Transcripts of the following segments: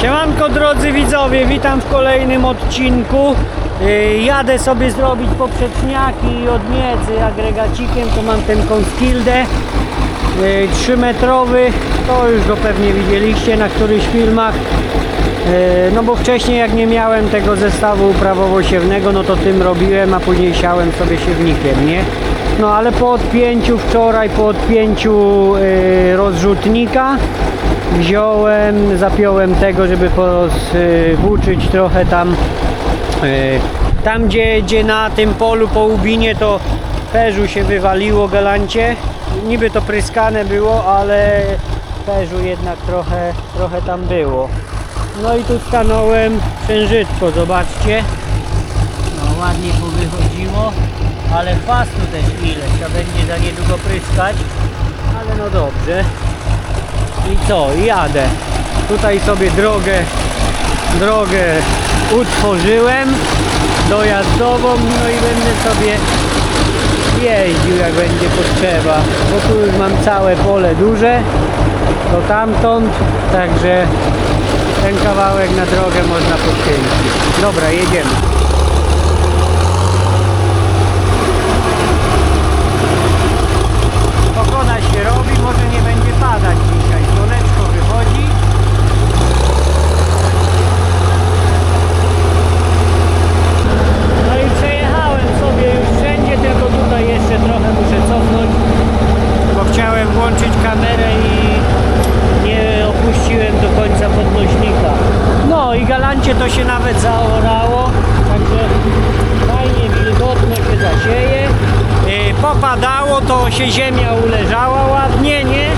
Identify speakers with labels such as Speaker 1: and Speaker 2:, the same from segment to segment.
Speaker 1: Siemanko drodzy widzowie, witam w kolejnym odcinku. Yy, Jadę sobie zrobić poprzeczniaki od miedzy agregacikiem, to mam ten Conskilde 3 metrowy, to już go pewnie widzieliście na którychś filmach. Yy, No bo wcześniej jak nie miałem tego zestawu uprawowo-siewnego, no to tym robiłem, a później siałem sobie siewnikiem, nie? No ale po odpięciu wczoraj, po odpięciu rozrzutnika wziąłem, zapiąłem tego, żeby pozwłóczyć trochę tam yy, tam gdzie, gdzie na tym polu po Ubinie to perzu się wywaliło galancie. Niby to pryskane było, ale perzu jednak trochę, trochę tam było. No i tu stanąłem księżycko, zobaczcie. No ładnie powychodziło ale fastu też ileś, to będzie za niedługo pryskać. Ale no dobrze i co? Jadę. Tutaj sobie drogę, drogę utworzyłem dojazdową, no i będę sobie jeździł jak będzie potrzeba. Bo tu już mam całe pole duże, to tamtąd, także ten kawałek na drogę można poświęcić. Dobra, jedziemy. Pogoda się robi, może nie będzie padać dzisiaj. Słoneczko wychodzi. No i przejechałem sobie już wszędzie, tylko tutaj jeszcze trochę muszę cofnąć, bo chciałem włączyć kamerę i nie opuściłem do końca podnośnika. No i galancie to się nawet zaorało, także fajnie wilgotno się zasieje. Yy, Popadało, to się ziemia uleżała ładnie, nie?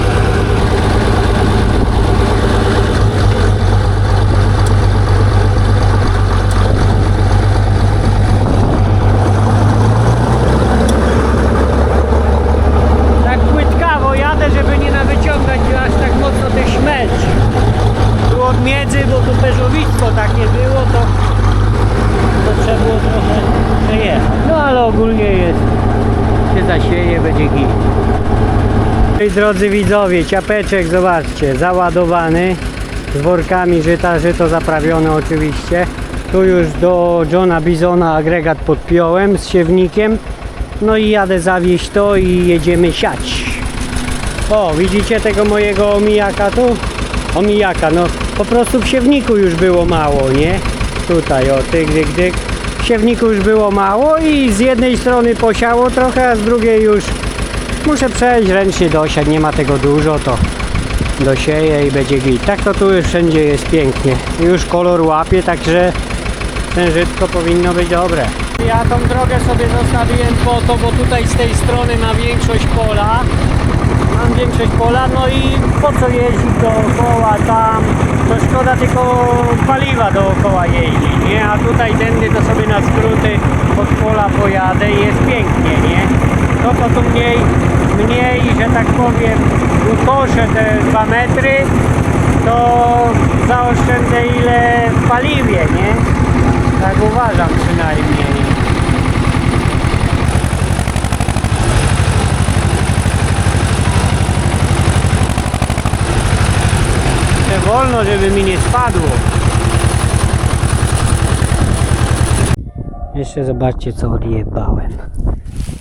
Speaker 1: Tak płytkawo jadę, żeby nie nawyciągać aż tak mocno tych śmierci. Tu od miedzy, bo tu perzowisko takie było, to, to trzeba było trochę przejechać. No ale ogólnie jest. Się zasieje, będzie git. Drodzy widzowie, ciapeczek, zobaczcie, załadowany z workami żyta, żyto zaprawione oczywiście. Tu już do Johna Bizona agregat podpiąłem z siewnikiem. No i jadę zawieźć to i jedziemy siać. O, widzicie tego mojego omijaka tu? Omijaka, no po prostu w siewniku już było mało, nie? Tutaj, o, tyk, dyk, dyk. Siewniku już było mało i z jednej strony posiało trochę, a z drugiej już muszę przejść ręcznie dosiać, nie ma tego dużo, to dosieję i będzie git. Tak to tu wszędzie jest pięknie. Już kolor łapie, także ten żytko powinno być dobre. Ja tą drogę sobie zostawiłem po to, bo tutaj z tej strony ma większość pola. Mam większość pola, no i po co jeździć dookoła tam? To szkoda tylko paliwa dookoła jeździć, nie? A tutaj tędy to sobie na skróty od pola pojadę i jest pięknie, nie? To co tu mniej, mniej, że tak powiem, ukoszę te dwa metry, to zaoszczędzę ile w paliwie, nie? Tak uważam przynajmniej. Wolno, żeby mi nie spadło. Jeszcze zobaczcie co odjebałem.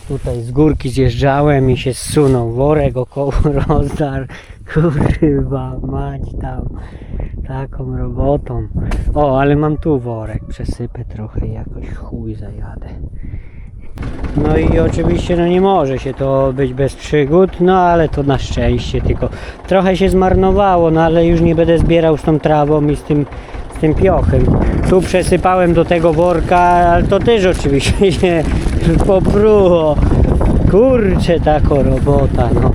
Speaker 1: Tutaj z górki zjeżdżałem i się zsunął worek około rozdarł. Kurwa mać tam taką robotą. O, ale mam tu worek, przesypę trochę i jakoś chuj zajadę. No i oczywiście no nie może się to być bez przygód, no ale to na szczęście, tylko trochę się zmarnowało, no ale już nie będę zbierał z tą trawą i z tym, z tym piochem. Tu przesypałem do tego worka, ale to też oczywiście się popruło. Kurczę, taka robota, no.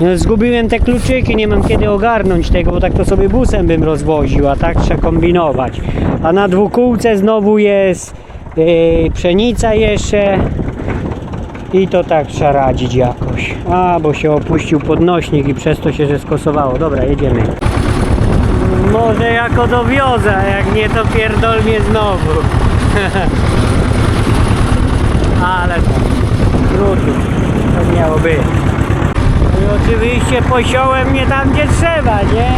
Speaker 1: No, zgubiłem te kluczyki, nie mam kiedy ogarnąć tego, bo tak to sobie busem bym rozwoził, a tak trzeba kombinować. A na dwukółce znowu jest yy, pszenica jeszcze i to tak trzeba radzić jakoś. A, bo się opuścił podnośnik i przez to się zeskosowało. Dobra, jedziemy. Może jako dowiozę, jak nie to pierdol mnie znowu. Ale to trudno, tak miało być. No I oczywiście posiąłem nie tam gdzie trzeba, nie?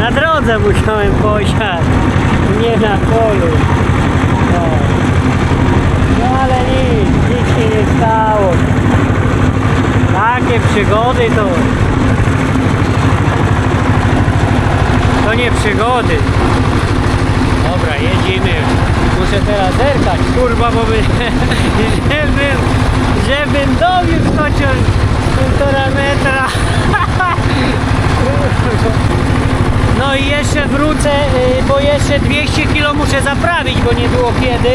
Speaker 1: Na drodze musiałem posiać, nie na polu. No, no ale nic, nic się nie stało. Przygody to... To nie przygody. Dobra, jedziemy. Muszę teraz zerkać, kurwa, bo by, żebym, żebym dowiózł chociaż półtora metra. No i jeszcze wrócę, y, bo jeszcze 200 kg muszę zaprawić, bo nie było kiedy.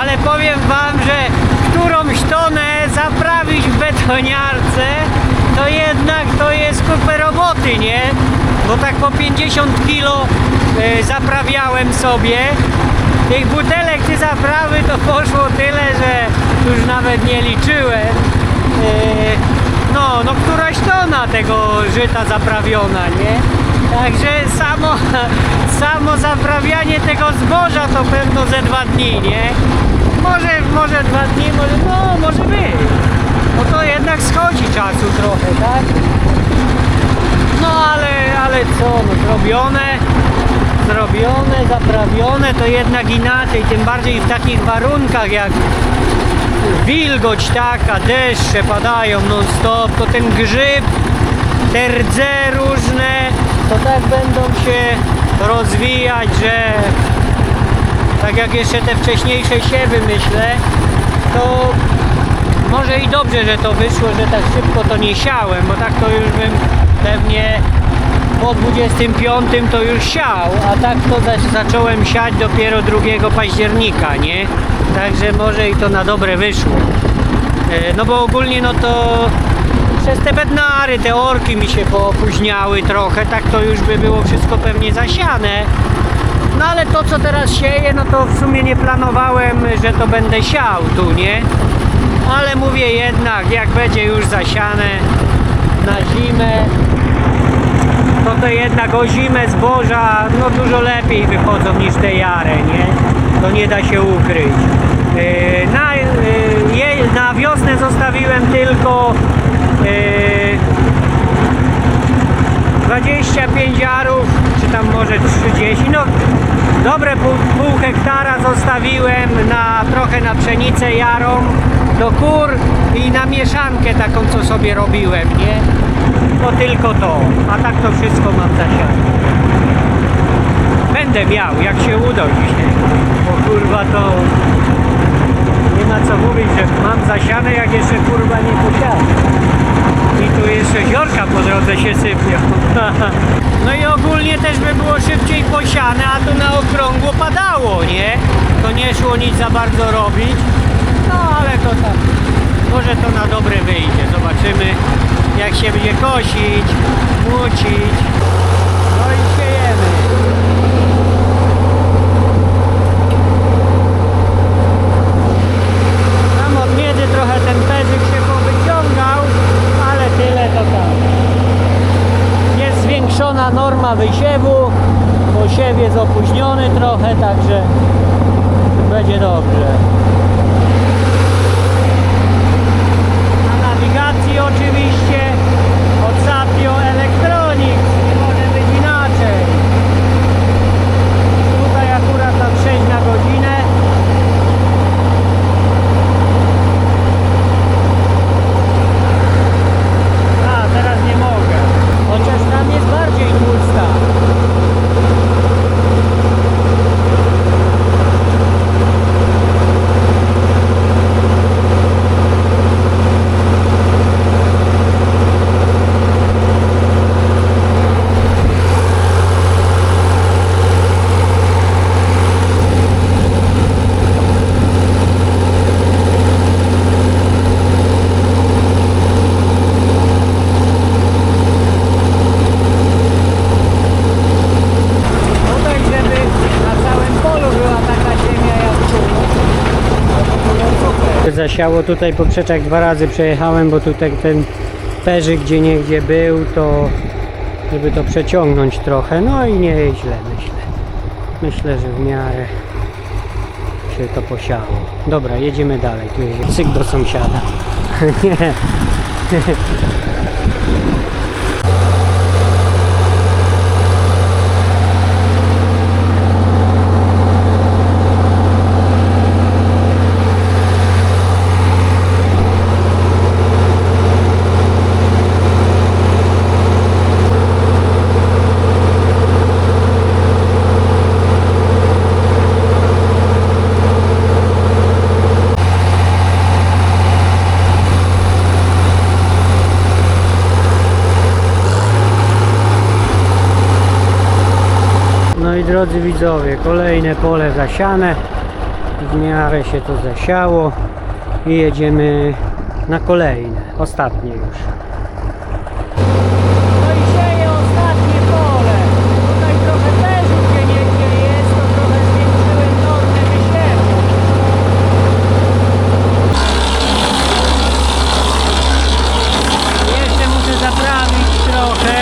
Speaker 1: Ale powiem Wam, że którąś tonę zaprawić w betoniarce, to jednak to jest kupę roboty, nie? Bo tak po 50 kg y, zaprawiałem sobie. Tych butelek czy zaprawy to poszło tyle, że już nawet nie liczyłem. Yy, no, no któraś tona tego żyta zaprawiona, nie? Także samo, samo zaprawianie tego zboża to pewno ze dwa dni, nie? Może, może dwa dni, może, no może być. No to jednak schodzi czasu trochę, tak? No ale, ale co, no zrobione, zrobione, zaprawione to jednak inaczej, tym bardziej w takich warunkach jak wilgoć taka, deszcze padają non stop, to ten grzyb, te rdze różne, to tak będą się rozwijać, że tak jak jeszcze te wcześniejsze siewy myślę, to może i dobrze, że to wyszło, że tak szybko to nie siałem, bo tak to już bym pewnie po 25 to już siał, a tak to za- zacząłem siać dopiero 2 października, nie? Także może i to na dobre wyszło. E, No bo ogólnie no to przez te bednary, te orki mi się poopóźniały trochę, tak to już by było wszystko pewnie zasiane. No ale to co teraz sieję, no to w sumie nie planowałem, że to będę siał tu, nie? Ale mówię jednak, jak będzie już zasiane na zimę, no to jednak o zimę zboża no dużo lepiej wychodzą niż te jare, nie? To nie da się ukryć. Yy, Na, yy, na wiosnę zostawiłem tylko 25 jarów, czy tam może 30, no dobre pół, pół hektara zostawiłem na trochę na pszenicę jarą do kur i na mieszankę taką co sobie robiłem, nie? To tylko to, a tak to wszystko mam zasiane. Będę miał, jak się uda dzisiaj, bo kurwa to co mówić, że mam zasiane, jak jeszcze kurwa nie posiadam. I tu jeszcze ziorka po drodze się sypią. No i ogólnie też by było szybciej posiane, a tu na okrągło padało, nie? To nie szło nic za bardzo robić. No ale to tak. Może to na dobre wyjdzie. Zobaczymy jak się będzie kosić, młocić. No i siejemy. Tam od miedzy trochę ten pezyk się powyciągał, ale tyle to tam. Jest norma wysiewu, jest opóźniony trochę, także będzie dobrze. Na nawigacji oczywiście od Sapio Electronics, nie może być inaczej. Tutaj akurat na 6 na godzinę. A, teraz nie mogę. Chociaż tam jest bardziej tłusta. Tutaj, żeby na całym polu była taka ziemia jak tu. to by było Zasiało tutaj poprzeczek dwa razy przejechałem, bo tutaj ten perzyk gdzie niegdzie był, to żeby to przeciągnąć trochę. No i nie źle myślę. Myślę, że w miarę się to posiało. Dobra, jedziemy dalej. Tu jest cyk do sąsiada. Drodzy widzowie, kolejne pole zasiane. W miarę się to zasiało i jedziemy na kolejne, ostatnie już. No i sieje ostatnie pole. Tutaj trochę też gdzie nie, nie jest, to trochę zwiększyłem normę wysiewu. Jeszcze muszę zaprawić trochę,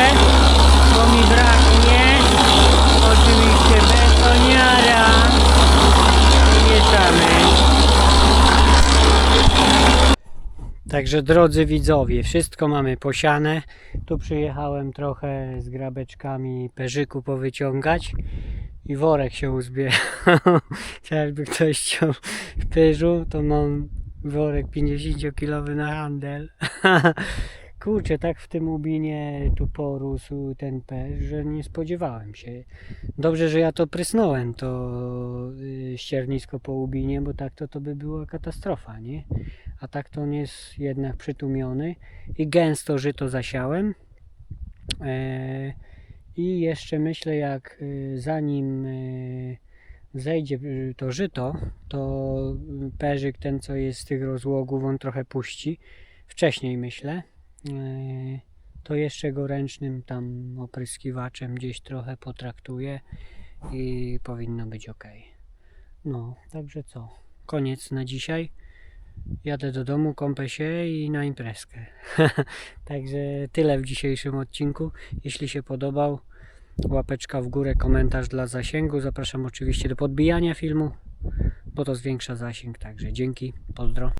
Speaker 1: bo mi braknie. Oczywiście betoniara. I mieszamy. Także drodzy widzowie, wszystko mamy posiane. Tu przyjechałem trochę z grabeczkami perzyku powyciągać i worek się uzbierał. Jakby ktoś chciał perzu, to mam worek 50-kilowy na handel. Kurczę, tak w tym ubinie tu porósł ten perz, że nie spodziewałem się. Dobrze, że ja to prysnąłem, to y, ściernisko po ubinie, bo tak to, to by była katastrofa, nie? A tak to on jest jednak przytłumiony i gęsto żyto zasiałem. E, I jeszcze myślę, jak y, zanim y, zejdzie to żyto, to perzyk ten, co jest z tych rozłogów, on trochę puści. Wcześniej myślę. E, To jeszcze go ręcznym tam opryskiwaczem gdzieś trochę potraktuję i powinno być ok. No, także co? Koniec na dzisiaj. Jadę do domu, kąpę się i na imprezkę. Także tyle w dzisiejszym odcinku. Jeśli się podobał, łapeczka w górę, komentarz dla zasięgu. Zapraszam oczywiście do podbijania filmu, bo to zwiększa zasięg. Także dzięki, pozdro.